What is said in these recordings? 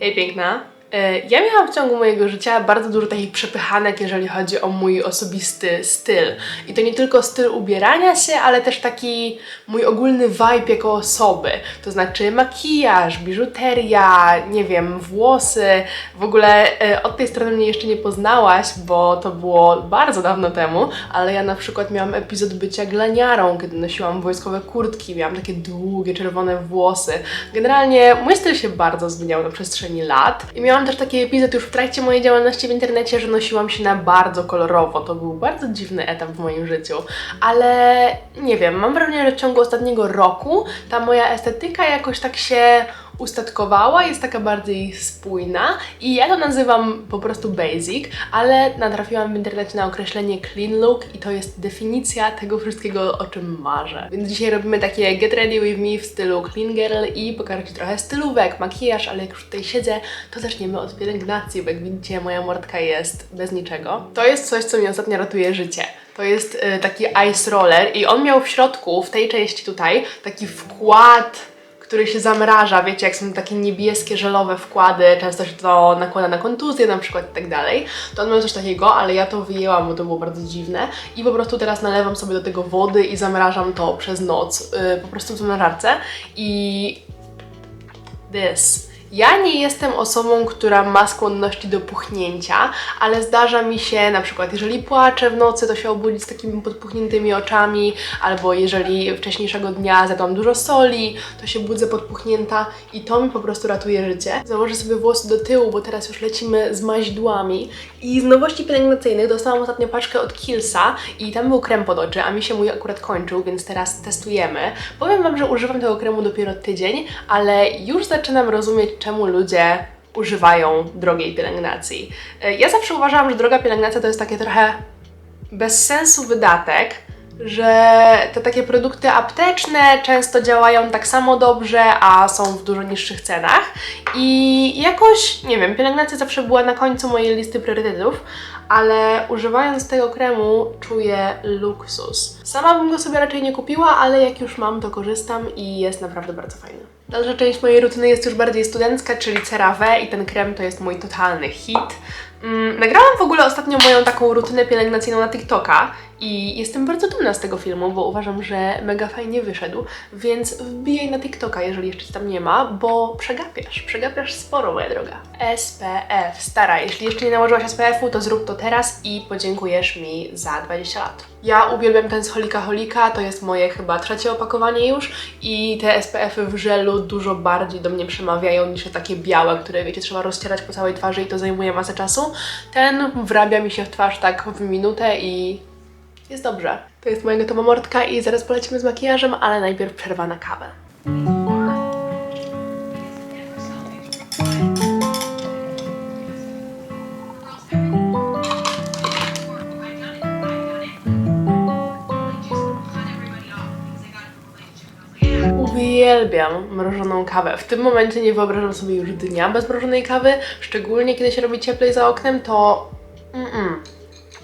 Hej piękna. E, Ja miałam w ciągu mojego życia bardzo dużo takich przepychanek, jeżeli chodzi o mój osobisty styl. I to nie tylko styl ubierania się, ale też taki mój ogólny vibe jako osoby. To znaczy makijaż, biżuteria, nie wiem, włosy. W ogóle e, od tej strony mnie jeszcze nie poznałaś, bo to było bardzo dawno temu, ale ja na przykład miałam epizod bycia glaniarą, kiedy nosiłam wojskowe kurtki, miałam takie długie, czerwone włosy. Generalnie mój styl się bardzo zmieniał na przestrzeni lat i miałam też taki epizod już w trakcie mojej działalności w internecie, że nosiłam się na bardzo kolorowo. To był bardzo dziwny etap w moim życiu, ale nie wiem, mam wrażenie, że w ciągu ostatniego roku ta moja estetyka jakoś tak się ustatkowała, jest taka bardziej spójna i ja to nazywam po prostu basic, ale natrafiłam w internecie na określenie clean look i to jest definicja tego wszystkiego, o czym marzę. Więc dzisiaj robimy takie get ready with me w stylu clean girl i pokażę Ci trochę stylówek, makijaż, ale jak już tutaj siedzę, to zaczniemy od pielęgnacji, bo jak widzicie moja mordka jest bez niczego. To jest coś, co mi ostatnio ratuje życie. To jest y, taki ice roller i on miał w środku, w tej części tutaj, taki wkład który się zamraża, wiecie, jak są takie niebieskie, żelowe wkłady, często się to nakłada na kontuzję na przykład i tak dalej, to on miał coś takiego, ale ja to wyjęłam, bo to było bardzo dziwne i po prostu teraz nalewam sobie do tego wody i zamrażam to przez noc, yy, po prostu w zamrażarce i this. Ja nie jestem osobą, która ma skłonności do puchnięcia, ale zdarza mi się, na przykład, jeżeli płaczę w nocy, to się obudzić z takimi podpuchniętymi oczami, albo jeżeli wcześniejszego dnia zjadłam dużo soli, to się budzę podpuchnięta i to mi po prostu ratuje życie. Założę sobie włosy do tyłu, bo teraz już lecimy z maźdłami. I z nowości pielęgnacyjnych dostałam ostatnio paczkę od Killsa i tam był krem pod oczy, a mi się mój akurat kończył, więc teraz testujemy. Powiem Wam, że używam tego kremu dopiero tydzień, ale już zaczynam rozumieć, czemu ludzie używają drogiej pielęgnacji. E, Ja zawsze uważałam, że droga pielęgnacja to jest takie trochę bez sensu wydatek, że te takie produkty apteczne często działają tak samo dobrze, a są w dużo niższych cenach. I jakoś, nie wiem, pielęgnacja zawsze była na końcu mojej listy priorytetów, ale używając tego kremu czuję luksus. Sama bym go sobie raczej nie kupiła, ale jak już mam, to korzystam i jest naprawdę bardzo fajny. Dalsza część mojej rutyny jest już bardziej studencka, czyli CeraVe i ten krem to jest mój totalny hit. Mm, nagrałam w ogóle ostatnio moją taką rutynę pielęgnacyjną na TikToka i jestem bardzo dumna z tego filmu, bo uważam, że mega fajnie wyszedł, więc wbijaj na TikToka, jeżeli jeszcze cię tam nie ma, bo przegapiasz, przegapiasz sporo, moja droga. SPF, stara, jeśli jeszcze nie nałożyłaś SPF-u, to zrób to teraz i podziękujesz mi za 20 lat. Ja uwielbiam ten z Holika Holika, to jest moje chyba trzecie opakowanie już i te SPF-y w żelu dużo bardziej do mnie przemawiają niż te takie białe, które wiecie, trzeba rozcierać po całej twarzy i to zajmuje masę czasu. Ten wrabia mi się w twarz tak w minutę i jest dobrze. To jest moja gotowa mordka i zaraz polecimy z makijażem, ale najpierw przerwa na kawę. Uwielbiam mrożoną kawę. W tym momencie nie wyobrażam sobie już dnia bez mrożonej kawy, szczególnie kiedy się robi cieplej za oknem, to mm-mm.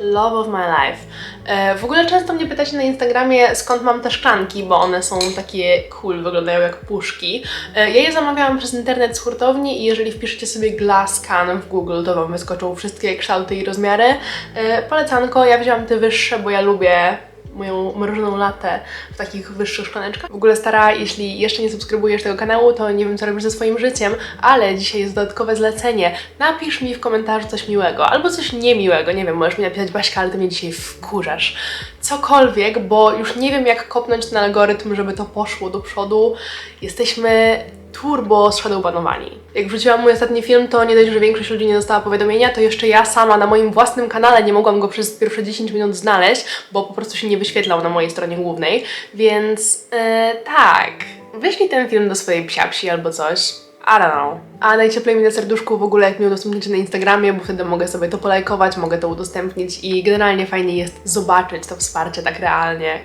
Love of my life. E, w ogóle często mnie pytacie na Instagramie, skąd mam te szklanki, bo one są takie cool, wyglądają jak puszki. E, ja je zamawiałam przez internet z hurtowni i jeżeli wpiszecie sobie glass can w Google, to Wam wyskoczą wszystkie kształty i rozmiary. E, polecanko, ja wzięłam te wyższe, bo ja lubię moją mrożoną latę w takich wyższych szklaneczkach. W ogóle stara, jeśli jeszcze nie subskrybujesz tego kanału, to nie wiem co robisz ze swoim życiem, ale dzisiaj jest dodatkowe zlecenie. Napisz mi w komentarzu coś miłego albo coś niemiłego, nie wiem, możesz mi napisać Baśka, ale ty mnie dzisiaj wkurzasz. Cokolwiek, bo już nie wiem jak kopnąć ten algorytm, żeby to poszło do przodu. Jesteśmy turbo shadowbanowani. Jak wrzuciłam mój ostatni film, to nie dość, że większość ludzi nie dostała powiadomienia, to jeszcze ja sama na moim własnym kanale nie mogłam go przez pierwsze 10 minut znaleźć, bo po prostu się nie wyświetlał na mojej stronie głównej, więc e, tak, wyślij ten film do swojej psiapsi albo coś. I don't know. A najcieplej mi na serduszku w ogóle jak mi udostępnicie na Instagramie, bo wtedy mogę sobie to polajkować, mogę to udostępnić i generalnie fajnie jest zobaczyć to wsparcie tak realnie.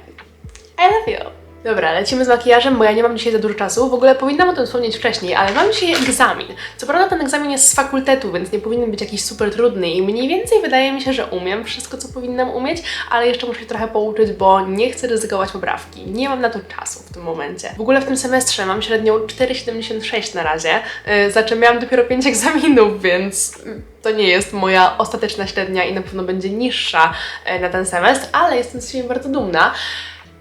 I love you! Dobra, lecimy z makijażem, bo ja nie mam dzisiaj za dużo czasu. W ogóle powinnam o tym wspomnieć wcześniej, ale mam dzisiaj egzamin. Co prawda ten egzamin jest z fakultetu, więc nie powinien być jakiś super trudny i mniej więcej wydaje mi się, że umiem wszystko, co powinnam umieć, ale jeszcze muszę się trochę pouczyć, bo nie chcę ryzykować poprawki. Nie mam na to czasu w tym momencie. W ogóle w tym semestrze mam średnią 4,76 na razie, yy, za czym miałam dopiero 5 egzaminów, więc y, to nie jest moja ostateczna średnia i na pewno będzie niższa e, na ten semestr, ale jestem z siebie bardzo dumna.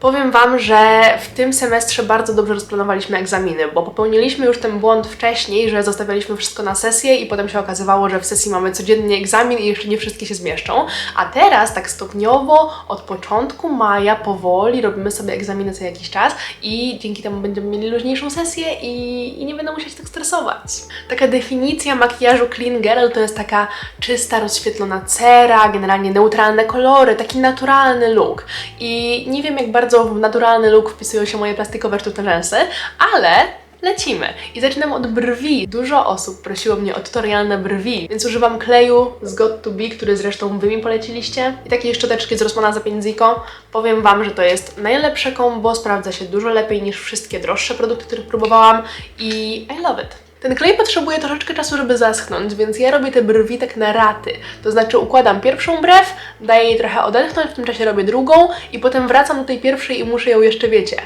Powiem Wam, że w tym semestrze bardzo dobrze rozplanowaliśmy egzaminy, bo popełniliśmy już ten błąd wcześniej, że zostawialiśmy wszystko na sesję i potem się okazywało, że w sesji mamy codziennie egzamin i jeszcze nie wszystkie się zmieszczą. A teraz tak stopniowo od początku maja powoli robimy sobie egzaminy co jakiś czas i dzięki temu będziemy mieli luźniejszą sesję i, i nie będę musieć tak stresować. Taka definicja makijażu clean girl to jest taka czysta, rozświetlona cera, generalnie neutralne kolory, taki naturalny look. I nie wiem jak bardzo w naturalny look wpisują się moje plastikowe sztuczne rzęsy, ale lecimy. I zaczynam od brwi. Dużo osób prosiło mnie o tutorialne brwi, więc używam kleju z Got to Be, który zresztą Wy mi poleciliście. I takiej szczoteczki z Rossmana za 5 ziko. Powiem Wam, że to jest najlepsze kombo, sprawdza się dużo lepiej niż wszystkie droższe produkty, których próbowałam i I love it. Ten klej potrzebuje troszeczkę czasu, żeby zaschnąć, więc ja robię te brwi tak na raty. To znaczy układam pierwszą brew, daję jej trochę odetchnąć, w tym czasie robię drugą i potem wracam do tej pierwszej i muszę ją jeszcze, wiecie,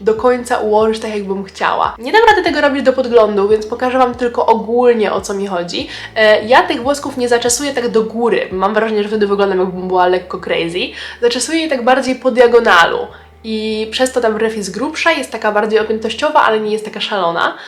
do końca ułożyć tak, jakbym chciała. Nie dam rady tego robić do podglądu, więc pokażę Wam tylko ogólnie o co mi chodzi. E, ja tych włosków nie zaczesuję tak do góry. Mam wrażenie, że wtedy wyglądam jakbym była lekko crazy. Zaczesuję je tak bardziej po diagonalu. I przez to ta brew jest grubsza, jest taka bardziej objętościowa, ale nie jest taka szalona.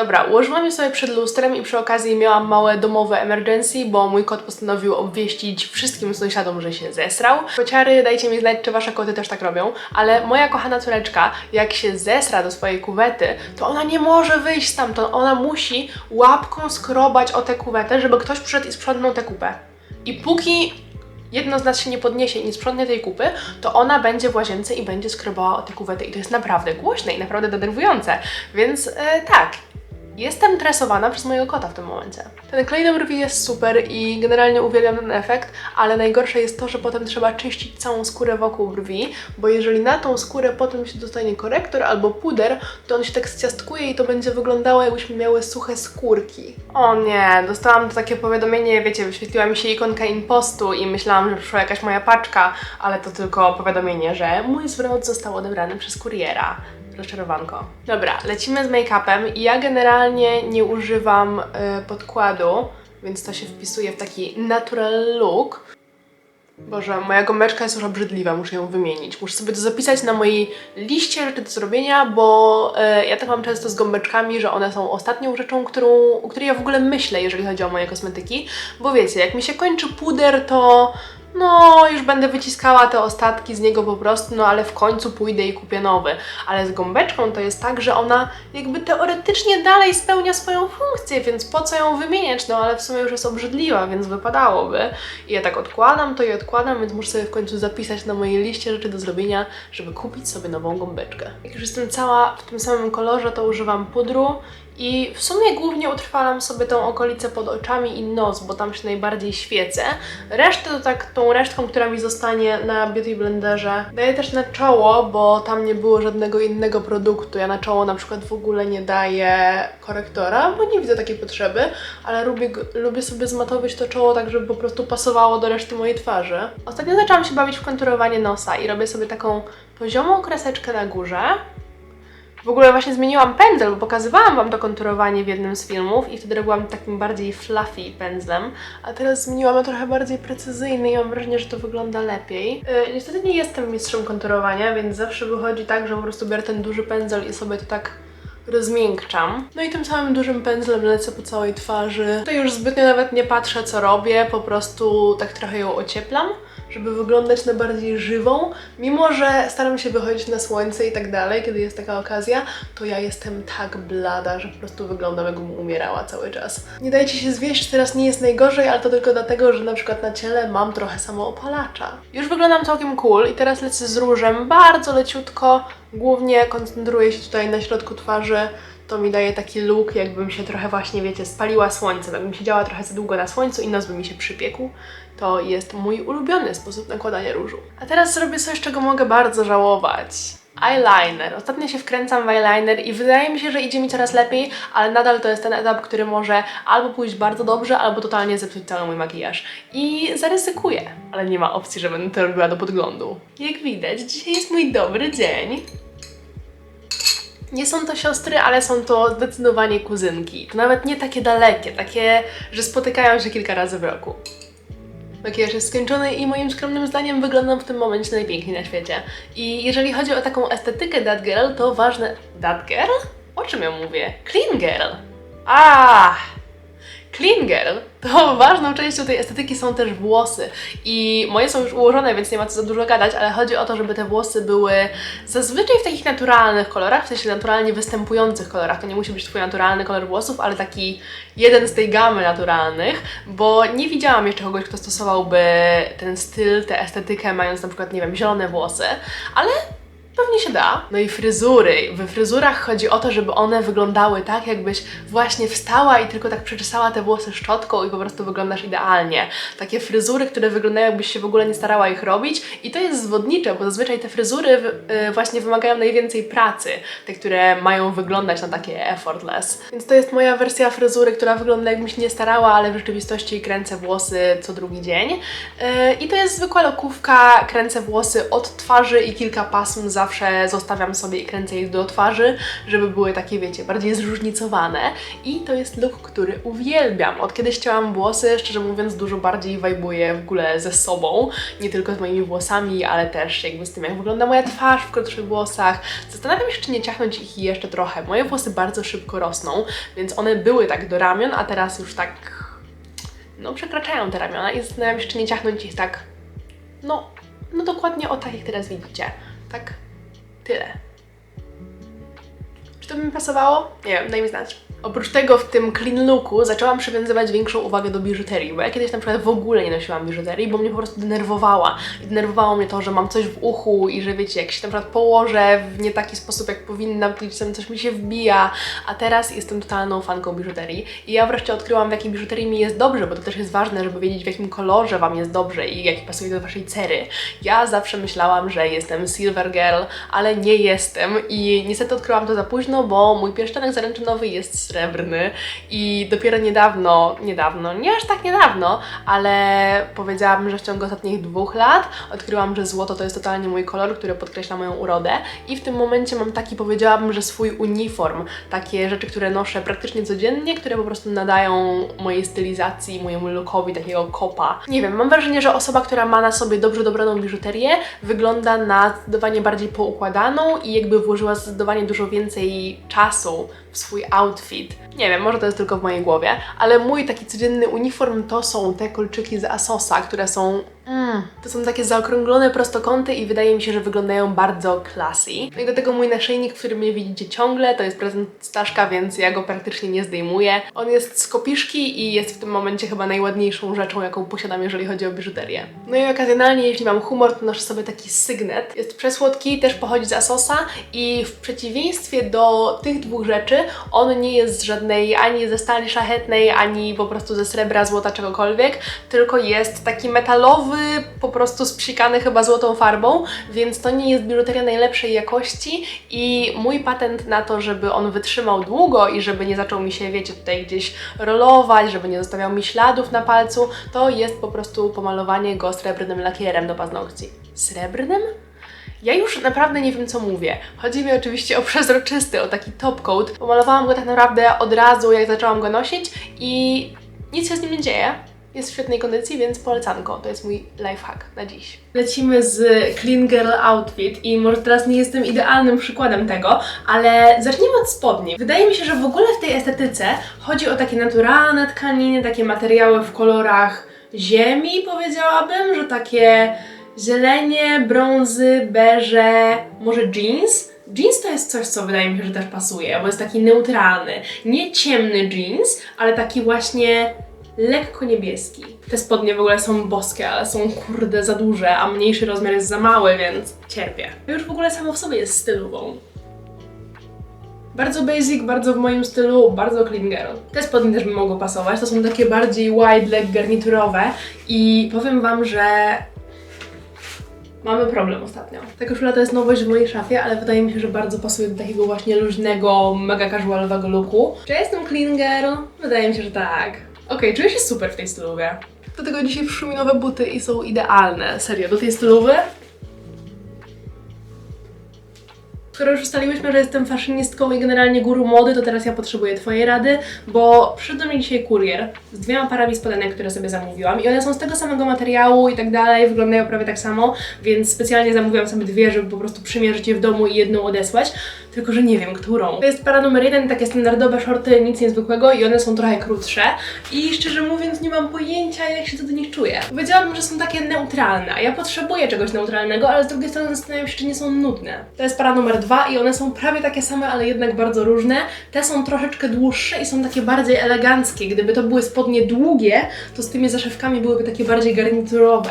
Dobra, ułożyłam je sobie przed lustrem i przy okazji miałam małe domowe emergency, bo mój kot postanowił obwieścić wszystkim sąsiadom, że się zesrał. Kociary, dajcie mi znać, czy wasze koty też tak robią, ale moja kochana córeczka, jak się zesra do swojej kuwety, to ona nie może wyjść stamtąd, ona musi łapką skrobać o tę kuwetę, żeby ktoś przyszedł i sprzątnął tę kupę. I póki jedno z nas się nie podniesie i nie sprzątnie tej kupy, to ona będzie w łazience i będzie skrobała o tę kuwetę i to jest naprawdę głośne i naprawdę denerwujące. Więc e, tak, Jestem tresowana przez mojego kota w tym momencie. Ten klej do brwi jest super i generalnie uwielbiam ten efekt, ale najgorsze jest to, że potem trzeba czyścić całą skórę wokół brwi, bo jeżeli na tą skórę potem się dostanie korektor albo puder, to on się tak zciastkuje i to będzie wyglądało jakbyśmy miały suche skórki. O nie, dostałam to takie powiadomienie, wiecie, wyświetliła mi się ikonka impostu i myślałam, że przyszła jakaś moja paczka, ale to tylko powiadomienie, że mój zwrot został odebrany przez kuriera rozczarowanko. Dobra, lecimy z make-upem ja generalnie nie używam y, podkładu, więc to się wpisuje w taki natural look. Boże, moja gąbeczka jest już obrzydliwa, muszę ją wymienić. Muszę sobie to zapisać na mojej liście rzeczy do zrobienia, bo y, ja tak mam często z gąbeczkami, że one są ostatnią rzeczą, którą, o której ja w ogóle myślę, jeżeli chodzi o moje kosmetyki. Bo wiecie, jak mi się kończy puder, to no, już będę wyciskała te ostatki z niego po prostu, no ale w końcu pójdę i kupię nowy. Ale z gąbeczką to jest tak, że ona jakby teoretycznie dalej spełnia swoją funkcję, więc po co ją wymieniać? No ale w sumie już jest obrzydliwa, więc wypadałoby. I ja tak odkładam to i odkładam, więc muszę sobie w końcu zapisać na mojej liście rzeczy do zrobienia, żeby kupić sobie nową gąbeczkę. Jak już jestem cała w tym samym kolorze, to używam pudru i w sumie głównie utrwalam sobie tą okolicę pod oczami i nos, bo tam się najbardziej świecę. Resztę to tak tą resztką, która mi zostanie na Beauty Blenderze. Daję też na czoło, bo tam nie było żadnego innego produktu. Ja na czoło na przykład w ogóle nie daję korektora, bo nie widzę takiej potrzeby, ale lubię, lubię sobie zmatować to czoło tak, żeby po prostu pasowało do reszty mojej twarzy. Ostatnio zaczęłam się bawić w konturowanie nosa i robię sobie taką poziomą kreseczkę na górze, w ogóle właśnie zmieniłam pędzel, bo pokazywałam Wam to konturowanie w jednym z filmów i wtedy robiłam takim bardziej fluffy pędzlem, a teraz zmieniłam na trochę bardziej precyzyjny i mam wrażenie, że to wygląda lepiej. Yy, niestety nie jestem mistrzem konturowania, więc zawsze wychodzi tak, że po prostu biorę ten duży pędzel i sobie to tak rozmiękczam. No i tym samym dużym pędzlem lecę po całej twarzy. Tutaj już zbytnio nawet nie patrzę, co robię, po prostu tak trochę ją ocieplam żeby wyglądać na bardziej żywą. Mimo, że staram się wychodzić na słońce i tak dalej, kiedy jest taka okazja, to ja jestem tak blada, że po prostu wyglądam jakbym umierała cały czas. Nie dajcie się zwieść, teraz nie jest najgorzej, ale to tylko dlatego, że na przykład na ciele mam trochę samoopalacza. Już wyglądam całkiem cool i teraz lecę z różem bardzo leciutko. Głównie koncentruję się tutaj na środku twarzy, to mi daje taki look, jakbym się trochę właśnie, wiecie, spaliła słońcem, jakbym siedziała trochę za długo na słońcu i nos by mi się przypiekł. To jest mój ulubiony sposób nakładania różu. A teraz zrobię coś, czego mogę bardzo żałować. Eyeliner. Ostatnio się wkręcam w eyeliner i wydaje mi się, że idzie mi coraz lepiej, ale nadal to jest ten etap, który może albo pójść bardzo dobrze, albo totalnie zepsuć cały mój makijaż. I zaryzykuję, ale nie ma opcji, że będę to robiła do podglądu. Jak widać, dzisiaj jest mój dobry dzień. Nie są to siostry, ale są to zdecydowanie kuzynki. To nawet nie takie dalekie, takie, że spotykają się kilka razy w roku. Makijaż jest skończony i moim skromnym zdaniem wyglądam w tym momencie najpiękniej na świecie. I jeżeli chodzi o taką estetykę That Girl, to ważne... That Girl? O czym ja mówię? Clean Girl! Ah! Clean Girl to ważną częścią tej estetyki są też włosy. I moje są już ułożone, więc nie ma co za dużo gadać, ale chodzi o to, żeby te włosy były zazwyczaj w takich naturalnych kolorach, w sensie naturalnie występujących kolorach. To nie musi być Twój naturalny kolor włosów, ale taki jeden z tej gamy naturalnych, bo nie widziałam jeszcze kogoś, kto stosowałby ten styl, tę estetykę, mając na przykład, nie wiem, zielone włosy, ale Pewnie się da. No i fryzury. We fryzurach chodzi o to, żeby one wyglądały tak, jakbyś właśnie wstała i tylko tak przeczesała te włosy szczotką i po prostu wyglądasz idealnie. Takie fryzury, które wyglądają jakbyś się w ogóle nie starała ich robić i to jest zwodnicze, bo zazwyczaj te fryzury y, właśnie wymagają najwięcej pracy. Te, które mają wyglądać na takie effortless. Więc to jest moja wersja fryzury, która wygląda jakbym się nie starała, ale w rzeczywistości kręcę włosy co drugi dzień. Y, I to jest zwykła lokówka, kręcę włosy od twarzy i kilka pasm zawsze zawsze zostawiam sobie i kręcę je do twarzy, żeby były takie, wiecie, bardziej zróżnicowane. I to jest look, który uwielbiam. Od kiedy ścięłam włosy, szczerze mówiąc, dużo bardziej wajbuję w ogóle ze sobą. Nie tylko z moimi włosami, ale też jakby z tym, jak wygląda moja twarz w krótszych włosach. Zastanawiam się, czy nie ciachnąć ich jeszcze trochę. Moje włosy bardzo szybko rosną, więc one były tak do ramion, a teraz już tak no przekraczają te ramiona i zastanawiam się, czy nie ciachnąć ich tak, no, no dokładnie o tak, jak teraz widzicie. Tak Tyle. Czy to by mi pasowało? Nie wiem, daj mi znać. Oprócz tego w tym clean looku zaczęłam przywiązywać większą uwagę do biżuterii, bo ja kiedyś na przykład w ogóle nie nosiłam biżuterii, bo mnie po prostu denerwowała. I denerwowało mnie to, że mam coś w uchu i że wiecie, jak się na przykład położę w nie taki sposób, jak powinnam, to czasem coś mi się wbija, a teraz jestem totalną fanką biżuterii. I ja wreszcie odkryłam, w jakiej biżuterii mi jest dobrze, bo to też jest ważne, żeby wiedzieć, w jakim kolorze Wam jest dobrze i jaki pasuje do Waszej cery. Ja zawsze myślałam, że jestem silver girl, ale nie jestem i niestety odkryłam to za późno, bo mój pierścionek zaręczynowy jest srebrny i dopiero niedawno, niedawno, nie aż tak niedawno, ale powiedziałabym, że w ciągu ostatnich dwóch lat odkryłam, że złoto to jest totalnie mój kolor, który podkreśla moją urodę i w tym momencie mam taki, powiedziałabym, że swój uniform, takie rzeczy, które noszę praktycznie codziennie, które po prostu nadają mojej stylizacji, mojemu lookowi takiego kopa. Nie wiem, mam wrażenie, że osoba, która ma na sobie dobrze dobraną biżuterię, wygląda na zdecydowanie bardziej poukładaną i jakby włożyła zdecydowanie dużo więcej czasu w swój outfit. Nie wiem, może to jest tylko w mojej głowie, ale mój taki codzienny uniform to są te kolczyki z Asosa, które są To są takie zaokrąglone prostokąty i wydaje mi się, że wyglądają bardzo classy. No i do tego mój naszyjnik, który mnie widzicie ciągle, to jest prezent Staszka, więc ja go praktycznie nie zdejmuję. On jest z kopiszki i jest w tym momencie chyba najładniejszą rzeczą, jaką posiadam, jeżeli chodzi o biżuterię. No i okazjonalnie, jeśli mam humor, to noszę sobie taki sygnet. Jest przesłodki, też pochodzi z Asosa i w przeciwieństwie do tych dwóch rzeczy, on nie jest z żadnej ani ze stali szlachetnej, ani po prostu ze srebra, złota, czegokolwiek, tylko jest taki metalowy, po prostu spsikany chyba złotą farbą, więc to nie jest biżuteria najlepszej jakości i mój patent na to, żeby on wytrzymał długo i żeby nie zaczął mi się, wiecie, tutaj gdzieś rolować, żeby nie zostawiał mi śladów na palcu, to jest po prostu pomalowanie go srebrnym lakierem do paznokci. Srebrnym? Ja już naprawdę nie wiem, co mówię. Chodzi mi oczywiście o przezroczysty, o taki top coat. Pomalowałam go tak naprawdę od razu, jak zaczęłam go nosić i nic się z nim nie dzieje jest w świetnej kondycji, więc polecanko. To jest mój lifehack na dziś. Lecimy z Clean Girl Outfit i może teraz nie jestem idealnym przykładem tego, ale zacznijmy od spodni. Wydaje mi się, że w ogóle w tej estetyce chodzi o takie naturalne tkaniny, takie materiały w kolorach ziemi, powiedziałabym, że takie zielenie, brązy, beże, może jeans. Jeans to jest coś, co wydaje mi się, że też pasuje, bo jest taki neutralny. Nie ciemny jeans, ale taki właśnie lekko niebieski. Te spodnie w ogóle są boskie, ale są kurde za duże, a mniejszy rozmiar jest za mały, więc cierpię. Już w ogóle samo w sobie jest stylową. Bardzo basic, bardzo w moim stylu, bardzo clean girl. Te spodnie też by mogło pasować, to są takie bardziej wide leg garniturowe i powiem Wam, że mamy problem ostatnio. Ta koszula to jest nowość w mojej szafie, ale wydaje mi się, że bardzo pasuje do takiego właśnie luźnego, mega casualowego looku. Czy ja jestem clean girl? Wydaje mi się, że tak. Okej, czuję się super w tej stylówie. Do tego dzisiaj przyszły mi nowe buty i są idealne. Serio, do tej stylowy Skoro już ustaliłyśmy, że jestem faszynistką i generalnie guru mody, to teraz ja potrzebuję Twojej rady, bo przyszedł mnie dzisiaj kurier z dwiema parami spodenek, które sobie zamówiłam i one są z tego samego materiału i tak dalej, wyglądają prawie tak samo, więc specjalnie zamówiłam sobie dwie, żeby po prostu przymierzyć je w domu i jedną odesłać, tylko że nie wiem, którą. To jest para numer jeden, takie standardowe shorty, nic niezwykłego i one są trochę krótsze i szczerze mówiąc nie mam pojęcia, jak się co do nich czuję. Powiedziałabym, że są takie neutralne, ja potrzebuję czegoś neutralnego, ale z drugiej strony zastanawiam się, czy nie są nudne. To jest para numer dwa i one są prawie takie same, ale jednak bardzo różne. Te są troszeczkę dłuższe i są takie bardziej eleganckie. Gdyby to były spodnie długie, to z tymi zaszewkami byłyby takie bardziej garniturowe.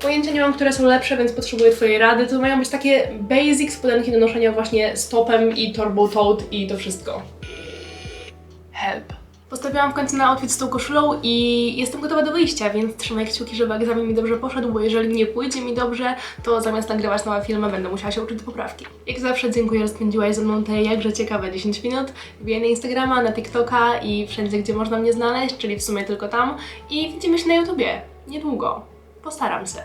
Pojęcia nie mam, które są lepsze, więc potrzebuję Twojej rady. To mają być takie basic spodenki do noszenia właśnie stopem i torbą tote i to wszystko. Help. Postawiłam w końcu na outfit z tą koszulą i jestem gotowa do wyjścia, więc trzymaj kciuki, żeby egzamin mi dobrze poszedł, bo jeżeli nie pójdzie mi dobrze, to zamiast nagrywać nowe filmy, będę musiała się uczyć poprawki. Jak zawsze dziękuję, że spędziłaś ze mną te jakże ciekawe 10 minut. Wbijaj na Instagrama, na TikToka i wszędzie, gdzie można mnie znaleźć, czyli w sumie tylko tam. I widzimy się na YouTubie. Niedługo. Postaram się.